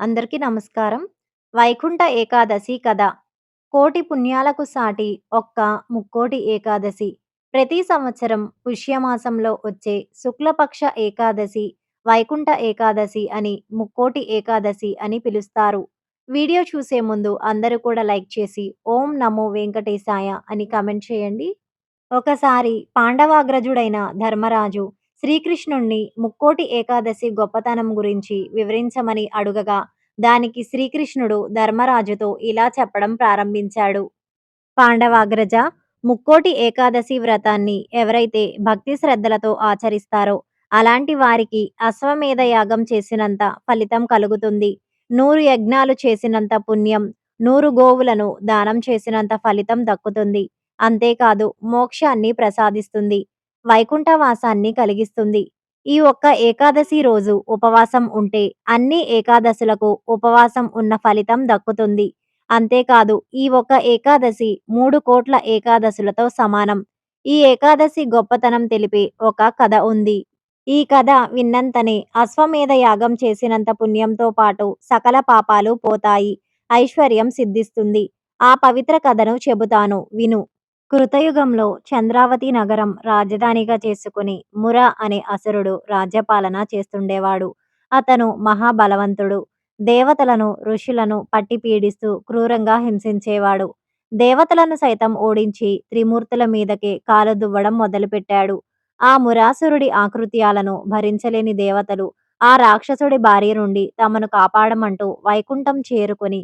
అందరికీ నమస్కారం. వైకుంఠ ఏకాదశి కథ. కోటి పుణ్యాలకు సాటి ఒక్క ముక్కోటి ఏకాదశి. ప్రతి సంవత్సరం పుష్యమాసంలో వచ్చే శుక్లపక్ష ఏకాదశి వైకుంఠ ఏకాదశి అని ముక్కోటి ఏకాదశి అని పిలుస్తారు. వీడియో చూసే ముందు అందరూ కూడా లైక్ చేసి ఓం నమో వెంకటేశాయ అని కామెంట్ చేయండి. ఒకసారి పాండవాగ్రజుడైన ధర్మరాజు శ్రీకృష్ణుణ్ణి ముక్కోటి ఏకాదశి గొప్పతనం గురించి వివరించమని అడుగగా దానికి శ్రీకృష్ణుడు ధర్మరాజుతో ఇలా చెప్పడం ప్రారంభించాడు. పాండవాగ్రజ ముక్కోటి ఏకాదశి వ్రతాన్ని ఎవరైతే భక్తి శ్రద్ధలతో ఆచరిస్తారో అలాంటి వారికి అశ్వమేధ యాగం చేసినంత ఫలితం కలుగుతుంది. నూరు యజ్ఞాలు చేసినంత పుణ్యం, నూరు గోవులను దానం చేసినంత ఫలితం దక్కుతుంది. అంతేకాదు మోక్షాన్ని ప్రసాదిస్తుంది. వైకుంఠవాసాన్ని కలిగిస్తుంది. ఈ ఒక్క ఏకాదశి రోజు ఉపవాసం ఉంటే అన్ని ఏకాదశులకు ఉపవాసం ఉన్న ఫలితం దక్కుతుంది. అంతేకాదు ఈ ఒక్క ఏకాదశి మూడు కోట్ల ఏకాదశులతో సమానం. ఈ ఏకాదశి గొప్పతనం తెలిపే ఒక కథ ఉంది. ఈ కథ విన్నంతనే అశ్వమేధ యాగం చేసినంత పుణ్యంతో పాటు సకల పాపాలు పోతాయి. ఐశ్వర్యం సిద్ధిస్తుంది. ఆ పవిత్ర కథను చెబుతాను విను. కృతయుగంలో చంద్రావతి నగరం రాజధానిగా చేసుకుని ముర అనే అసురుడు రాజ్యపాలన చేస్తుండేవాడు. అతను మహాబలవంతుడు. దేవతలను, ఋషులను పట్టి పీడిస్తూ క్రూరంగా హింసించేవాడు. దేవతలను సైతం ఓడించి త్రిమూర్తుల మీదకే కాలు దువ్వడం మొదలుపెట్టాడు. ఆ మురాసురుడి ఆకృత్యాలను భరించలేని దేవతలు ఆ రాక్షసుడి భార్య నుండి తమను కాపాడమంటూ వైకుంఠం చేరుకుని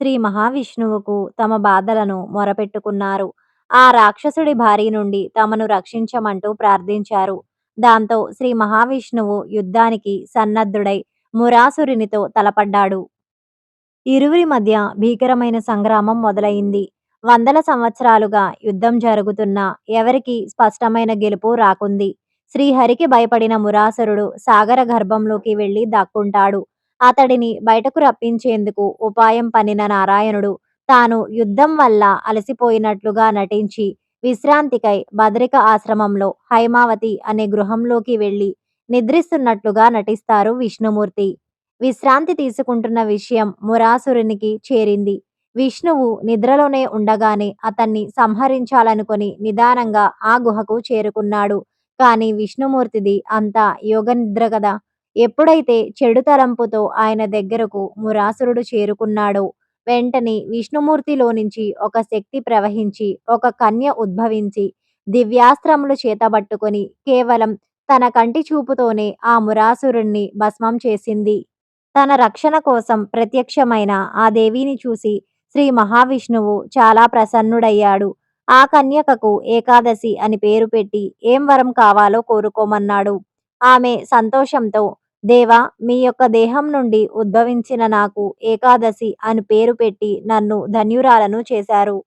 శ్రీ మహావిష్ణువుకు తమ బాధలను మొరపెట్టుకున్నారు. ఆ రాక్షసుడి భారీ నుండి తమను రక్షించమంటూ ప్రార్థించారు. దాంతో శ్రీ మహావిష్ణువు యుద్ధానికి సన్నద్ధుడై మురాసురునితో తలపడ్డాడు. ఇరువురి మధ్య భీకరమైన సంగ్రామం మొదలైంది వందల సంవత్సరాలుగా యుద్ధం జరుగుతున్నా ఎవరికీ స్పష్టమైన గెలుపు రాకుంది. శ్రీహరికి భయపడిన మురాసురుడు సాగర గర్భంలోకి వెళ్ళి దాక్కుంటాడు. అతడిని బయటకు రప్పించేందుకు ఉపాయం పన్నిన నారాయణుడు తాను యుద్ధం వల్ల అలసిపోయినట్లుగా నటించి విశ్రాంతికై భద్రిక ఆశ్రమంలో హైమావతి అనే గృహంలోకి వెళ్ళి నిద్రిస్తున్నట్లుగా నటిస్తారు విష్ణుమూర్తి. విశ్రాంతి తీసుకుంటున్న విషయం మురాసురునికి చేరింది. విష్ణువు నిద్రలోనే ఉండగానే అతన్ని సంహరించాలనుకొని నిదానంగా ఆ గుహకు చేరుకున్నాడు. కాని విష్ణుమూర్తిది అంతా యోగ నిద్ర కదా ఎప్పుడైతే చెడు తలంపుతో ఆయన దగ్గరకు మురాసురుడు చేరుకున్నాడో వెంటనే విష్ణుమూర్తిలో నుంచి ఒక శక్తి ప్రవహించి ఒక కన్య ఉద్భవించి దివ్యాస్త్రములు చేతబట్టుకొని కేవలం తన కంటి చూపుతోనే ఆ మురాసురుణ్ణి భస్మం చేసింది. తన రక్షణ కోసం ప్రత్యక్షమైన ఆ దేవిని చూసి శ్రీ మహావిష్ణువు చాలా ప్రసన్నుడయ్యాడు. ఆ కన్యకకు ఏకాదశి అని పేరు పెట్టి ఏం వరం కావాలో కోరుకోమన్నాడు. ఆమె సంతోషంతో దేవా మీ యొక్క దేహం నుండి ఉద్భవించిన నాకు ఏకాదశి అని పేరు పెట్టి నన్ను ధన్యురాలను చేశారు.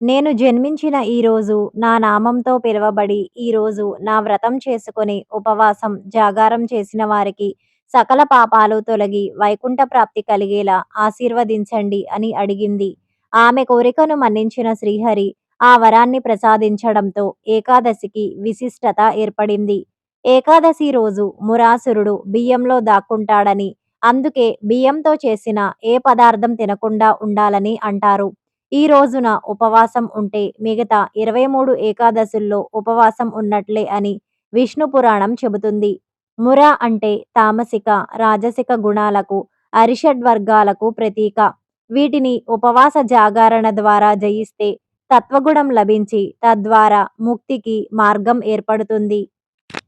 నేను జన్మించిన ఈరోజు నా నామంతో పిలువబడి ఈరోజు నా వ్రతం చేసుకొని ఉపవాసం, జాగారం చేసిన వారికి సకల పాపాలు తొలగి వైకుంఠ ప్రాప్తి కలిగేలా ఆశీర్వదించండి అని అడిగింది. ఆమె కోరికను మన్నించిన శ్రీహరి ఆ వరాన్ని ప్రసాదించడంతో ఏకాదశికి విశిష్టత ఏర్పడింది. ఏకాదశి రోజు మురాసురుడు బియ్యంలో దాక్కుంటాడని, అందుకే బియ్యంతో చేసిన ఏ పదార్థం తినకుండా ఉండాలని అంటారు. ఈ రోజున ఉపవాసం ఉంటే మిగతా ఇరవై మూడు ఏకాదశుల్లో ఉపవాసం ఉన్నట్లే అని విష్ణు పురాణం చెబుతుంది. ముర అంటే తామసిక, రాజసిక గుణాలకు, అరిషడ్ వర్గాలకు ప్రతీక. వీటిని ఉపవాస జాగరణ ద్వారా జయిస్తే తత్వగుణం లభించి తద్వారా ముక్తికి మార్గం ఏర్పడుతుంది.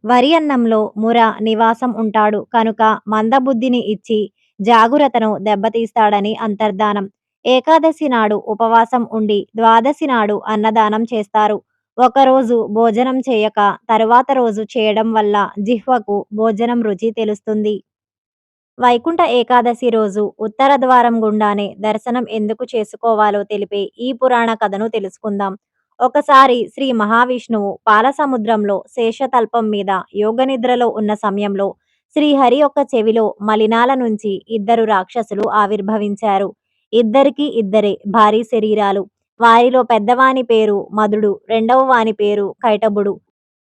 వరి అన్నంలో ముర నివాసం ఉంటాడు కనుక మందబుద్ధిని ఇచ్చి జాగురతను దెబ్బతీస్తాడని అంతర్ధానం. ఏకాదశి నాడు ఉపవాసం ఉండి ద్వాదశి నాడు అన్నదానం చేస్తారు. ఒకరోజు భోజనం చేయక తరువాత రోజు చేయడం వల్ల జిహ్వకు భోజనం రుచి తెలుస్తుంది. వైకుంఠ ఏకాదశి రోజు ఉత్తర ద్వారం గుండానే దర్శనం ఎందుకు చేసుకోవాలో తెలిపే ఈ పురాణ కథను తెలుసుకుందాం. ఒకసారి శ్రీ మహావిష్ణువు పాలసముద్రంలో శేషతల్పం మీద యోగనిద్రలో ఉన్న సమయంలో శ్రీహరి యొక్క చెవిలో మలినాల నుంచి ఇద్దరు రాక్షసులు ఆవిర్భవించారు. ఇద్దరికీ ఇద్దరే భారీ శరీరాలు. వారిలో పెద్దవాని పేరు మధుడు, రెండవ వాని పేరు కైటభుడు.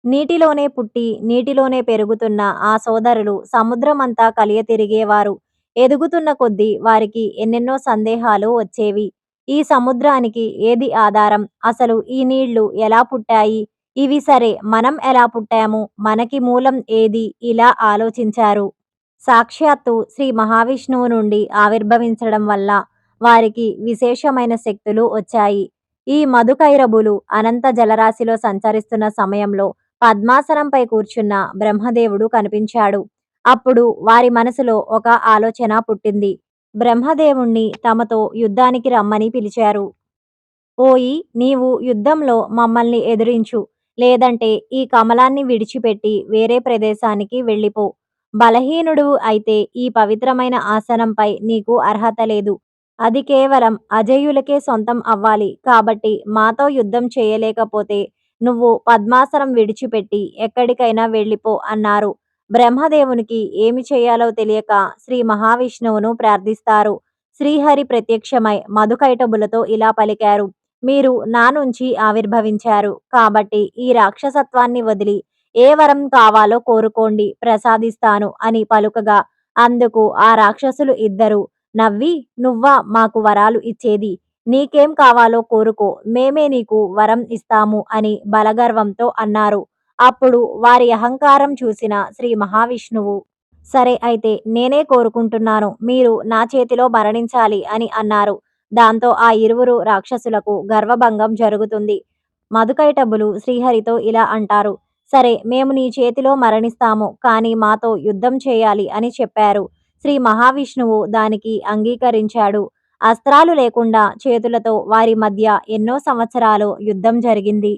నీటిలోనే పుట్టి నీటిలోనే పెరుగుతున్న ఆ సోదరులు సముద్రమంతా కలియతిరిగేవారు. ఎదుగుతున్న కొద్దీ వారికి ఎన్నెన్నో సందేహాలు వచ్చేవి. ఈ సముద్రానికి ఏది ఆధారం? అసలు ఈ నీళ్ళు ఎలా పుట్టాయి? ఇవి సరే మనం ఎలా పుట్టాము? మనకి మూలం ఏది? ఇలా ఆలోచించారు. సాక్షాత్తు శ్రీ మహావిష్ణువు నుండి ఆవిర్భవించడం వల్ల వారికి విశేషమైన శక్తులు వచ్చాయి. ఈ మధుకైరబులు అనంత జలరాశిలో సంచరిస్తున్న సమయంలో పద్మాసనంపై కూర్చున్న బ్రహ్మదేవుడు కనిపించాడు. అప్పుడు వారి మనసులో ఒక ఆలోచన పుట్టింది. బ్రహ్మదేవుణ్ణి తమతో యుద్ధానికి రమ్మని పిలిచారు. ఓయి నీవు యుద్ధంలో మమ్మల్ని ఎదిరించు. లేదంటే ఈ కమలాన్ని విడిచిపెట్టి వేరే ప్రదేశానికి వెళ్ళిపో. బలహీనుడు అయితే ఈ పవిత్రమైన ఆసనంపై నీకు అర్హత లేదు. అది కేవలం అజయులకే సొంతం అవ్వాలి. కాబట్టి మాతో యుద్ధం చేయలేకపోతే నువ్వు పద్మాసనం విడిచిపెట్టి ఎక్కడికైనా వెళ్ళిపో అన్నారు. బ్రహ్మదేవునికి ఏమి చేయాలో తెలియక శ్రీ మహావిష్ణువును ప్రార్థిస్తారు. శ్రీహరి ప్రత్యక్షమై మధుకైటబులతో ఇలా పలికారు. మీరు నా నుంచి ఆవిర్భవించారు. కాబట్టి ఈ రాక్షసత్వాన్ని వదిలి ఏ వరం కావాలో కోరుకోండి ప్రసాదిస్తాను అని పలుకగా అందుకు ఆ రాక్షసులు ఇద్దరు నవ్వి నువ్వా మాకు వరాలు ఇచ్చేది? నీకేం కావాలో కోరుకో మేమే నీకు వరం ఇస్తాము అని బలగర్వంతో అన్నారు. అప్పుడు వారి అహంకారం చూసిన శ్రీ మహావిష్ణువు సరే అయితే నేనే కోరుకుంటున్నాను మీరు నా చేతిలో మరణించాలి అని అన్నారు. దాంతో ఆ ఇరువురు రాక్షసులకు గర్వభంగం జరుగుతుంది. మధుకైటబులు శ్రీహరితో ఇలా అంటారు. సరే మేము నీ చేతిలో మరణిస్తాము కానీ మాతో యుద్ధం చేయాలి అని చెప్పారు. శ్రీ మహావిష్ణువు దానికి అంగీకరించాడు. అస్త్రాలు లేకుండా చేతులతో వారి మధ్య ఎన్నో సంవత్సరాలు యుద్ధం జరిగింది.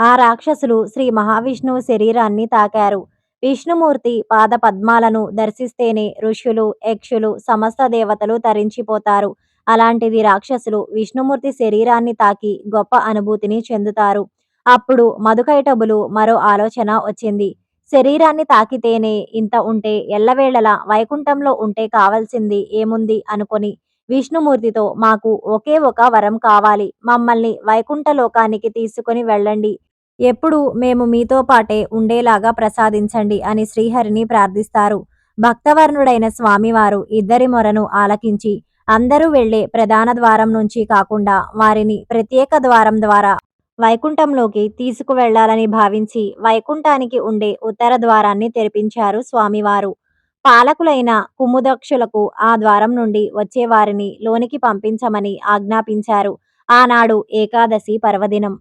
ఆ రాక్షసులు శ్రీ మహావిష్ణువు శరీరాన్ని తాకారు. విష్ణుమూర్తి పాద పద్మాలను దర్శిస్తేనే ఋషులు, యక్షులు, సమస్త దేవతలు తరించిపోతారు. అలాంటిది రాక్షసులు విష్ణుమూర్తి శరీరాన్ని తాకి గొప్ప అనుభూతిని చెందుతారు. అప్పుడు మధుకైటబులు మరో ఆలోచన వచ్చింది. శరీరాన్ని తాకితేనే ఇంత ఉంటే ఎల్లవేళలా వైకుంఠంలో ఉంటే కావాల్సింది ఏముంది అనుకొని విష్ణుమూర్తితో మాకు ఒకే ఒక వరం కావాలి. మమ్మల్ని వైకుంఠ లోకానికి తీసుకొని వెళ్ళండి. ఎప్పుడూ మేము మీతో పాటే ఉండేలాగా ప్రసాదించండి అని శ్రీహరిని ప్రార్థిస్తారు. భక్తవర్ణుడైన స్వామివారు ఇద్దరి మొరను ఆలకించి అందరూ వెళ్ళే ప్రధాన ద్వారం నుంచి కాకుండా వారిని ప్రత్యేక ద్వారం ద్వారా వైకుంఠంలోకి తీసుకువెళ్ళాలని భావించి వైకుంఠానికి ఉండే ఉత్తర ద్వారాన్ని తెరిపించారు స్వామివారు. పాలకులైన కుముదక్షులకు ఆ ద్వారం నుండి వచ్చేవారిని లోనికి పంపించమని ఆజ్ఞాపించారు. ఆనాడు ఏకాదశి పర్వదినం.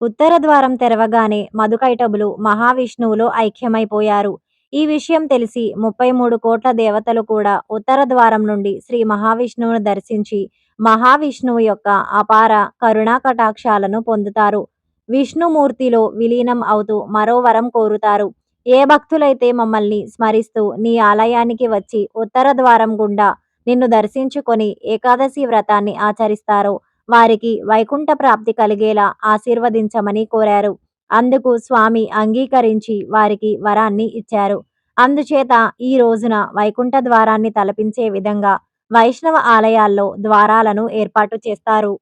ఉత్తర ద్వారం తెరవగానే మధుకైటబులు మహావిష్ణువులో ఐక్యమైపోయారు. ఈ విషయం తెలిసి ముప్పై మూడు కోట్ల దేవతలు కూడా ఉత్తర ద్వారం నుండి శ్రీ మహావిష్ణువును దర్శించి మహావిష్ణువు యొక్క అపార కరుణా కటాక్షాలను పొందుతారు. విష్ణుమూర్తిలో విలీనం అవుతూ మరో వరం కోరుతారు. ఏ భక్తులైతే మమ్మల్ని స్మరిస్తూ నీ ఆలయానికి వచ్చి ఉత్తర ద్వారం గుండా నిన్ను దర్శించుకొని ఏకాదశి వ్రతాన్ని ఆచరిస్తారో వారికి వైకుంఠ ప్రాప్తి కలిగేలా ఆశీర్వదించమని కోరారు. అందుకు స్వామి అంగీకరించి వారికి వరాన్ని ఇచ్చారు. అందుచేత ఈ రోజున వైకుంఠ ద్వారాన్ని తలపించే విధంగా వైష్ణవ ఆలయాల్లో ద్వారాలను ఏర్పాటు చేస్తారు.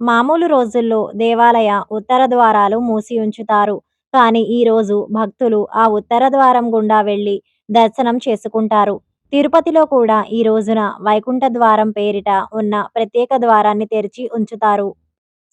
మామూలు రోజుల్లో దేవాలయ ఉత్తర ద్వారాలు మూసి ఉంచుతారు. కానీ ఈ రోజు భక్తులు ఆ ఉత్తర ద్వారం గుండా వెళ్ళి దర్శనం చేసుకుంటారు. తిరుపతిలో కూడా ఈ రోజున వైకుంఠ ద్వారం పేరిట ఉన్న ప్రత్యేక ద్వారాన్ని తెరిచి ఉంచుతారు.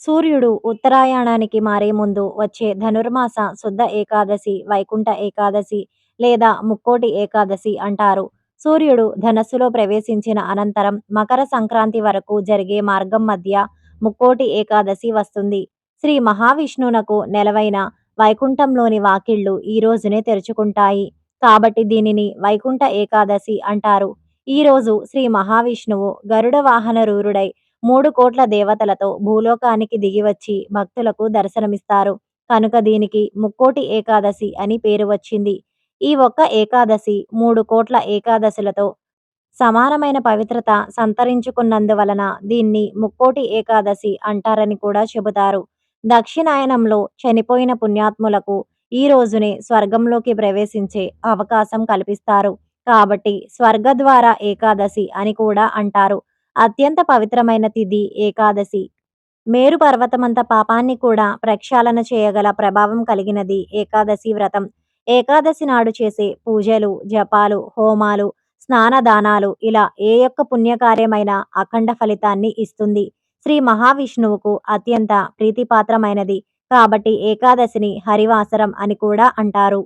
సూర్యుడు ఉత్తరాయణానికి మారే ముందు వచ్చే ధనుర్మాస శుద్ధ ఏకాదశి వైకుంఠ ఏకాదశి లేదా ముక్కోటి ఏకాదశి అంటారు. సూర్యుడు ధనస్సులో ప్రవేశించిన అనంతరం మకర సంక్రాంతి వరకు జరిగే మార్గం మధ్య ముక్కోటి ఏకాదశి వస్తుంది. శ్రీ మహావిష్ణువునకు నెలవైన వైకుంఠంలోని వాకిళ్ళు ఈ రోజునే తెరుచుకుంటాయి. కాబట్టి దీనిని వైకుంఠ ఏకాదశి అంటారు. ఈ రోజు శ్రీ మహావిష్ణువు గరుడ వాహన రూరుడై మూడు కోట్ల దేవతలతో భూలోకానికి దిగివచ్చి భక్తులకు దర్శనమిస్తారు. కనుక దీనికి ముక్కోటి ఏకాదశి అని పేరు వచ్చింది. ఈ ఒక్క ఏకాదశి మూడు కోట్ల ఏకాదశులతో సమానమైన పవిత్రత సంతరించుకున్నందువలన దీన్ని ముక్కోటి ఏకాదశి అంటారని కూడా చెబుతారు. దక్షిణాయనంలో చనిపోయిన పుణ్యాత్ములకు ఈ రోజునే స్వర్గంలోకి ప్రవేశించే అవకాశం కల్పిస్తారు. కాబట్టి స్వర్గద్వార ఏకాదశి అని కూడా అంటారు. అత్యంత పవిత్రమైన తిథి ఏకాదశి. మేరు పర్వతమంత పాపాన్ని కూడా ప్రక్షాళన చేయగల ప్రభావం కలిగినది ఏకాదశి వ్రతం. ఏకాదశి నాడు చేసే పూజలు, జపాలు, హోమాలు స్నానదానాలు ఇలా ఏ యొక్క పుణ్యకార్యమైన అఖండ ఫలితాన్ని ఇస్తుంది. శ్రీ మహావిష్ణువుకు అత్యంత ప్రీతిపాత్రమైనది. కాబట్టి ఏకాదశిని హరివాసరం అని కూడా అంటారు.